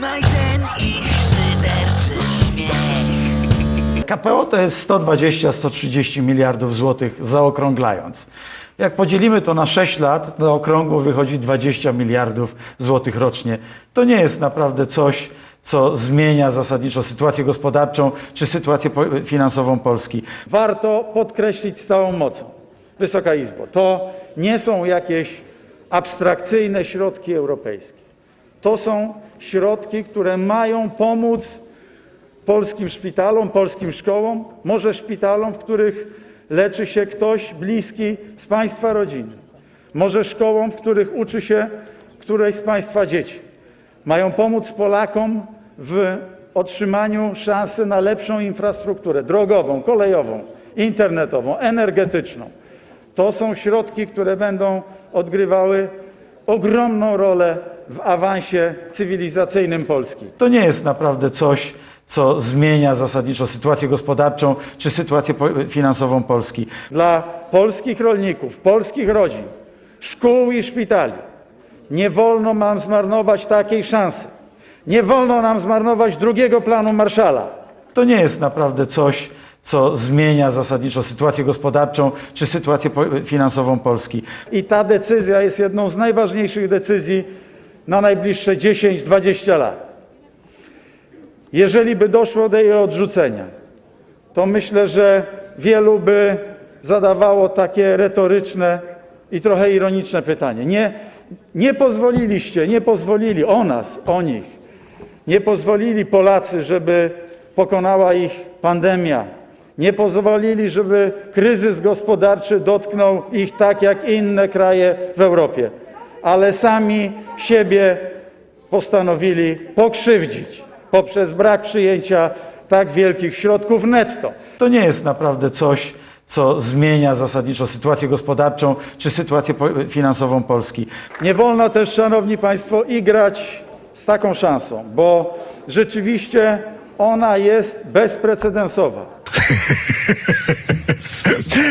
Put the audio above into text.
Ten ich szyderczy śmiech. KPO to jest 120-130 miliardów złotych, zaokrąglając. Jak podzielimy to na 6 lat, na okrągło wychodzi 20 miliardów złotych rocznie. To nie jest naprawdę coś, co zmienia zasadniczo sytuację gospodarczą czy sytuację finansową Polski. Warto podkreślić z całą mocą, Wysoka Izbo, to nie są jakieś abstrakcyjne środki europejskie. To są środki, które mają pomóc polskim szpitalom, polskim szkołom, może szpitalom, w których leczy się ktoś bliski z Państwa rodziny, może szkołom, w których uczy się któreś z Państwa dzieci. Mają pomóc Polakom w otrzymaniu szansy na lepszą infrastrukturę drogową, kolejową, internetową, energetyczną. To są środki, które będą odgrywały ogromną rolę w awansie cywilizacyjnym Polski. To nie jest naprawdę coś, co zmienia zasadniczo sytuację gospodarczą czy sytuację finansową Polski. Dla polskich rolników, polskich rodzin, szkół i szpitali nie wolno nam zmarnować takiej szansy. Nie wolno nam zmarnować drugiego planu Marszala. To nie jest naprawdę coś, co zmienia zasadniczo sytuację gospodarczą czy sytuację finansową Polski. I ta decyzja jest jedną z najważniejszych decyzji na najbliższe 10-20 lat. Jeżeli by doszło do jej odrzucenia, to myślę, że wielu by zadawało takie retoryczne i trochę ironiczne pytanie. Nie, nie pozwoliliście, nie pozwolili o nas, o nich, nie pozwolili Polacy, żeby pokonała ich pandemia. Nie pozwolili, żeby kryzys gospodarczy dotknął ich tak jak inne kraje w Europie, ale sami siebie postanowili pokrzywdzić poprzez brak przyjęcia tak wielkich środków netto. To nie jest naprawdę coś, co zmienia zasadniczo sytuację gospodarczą czy sytuację finansową Polski. Nie wolno też, Szanowni Państwo, igrać z taką szansą, bo rzeczywiście ona jest bezprecedensowa.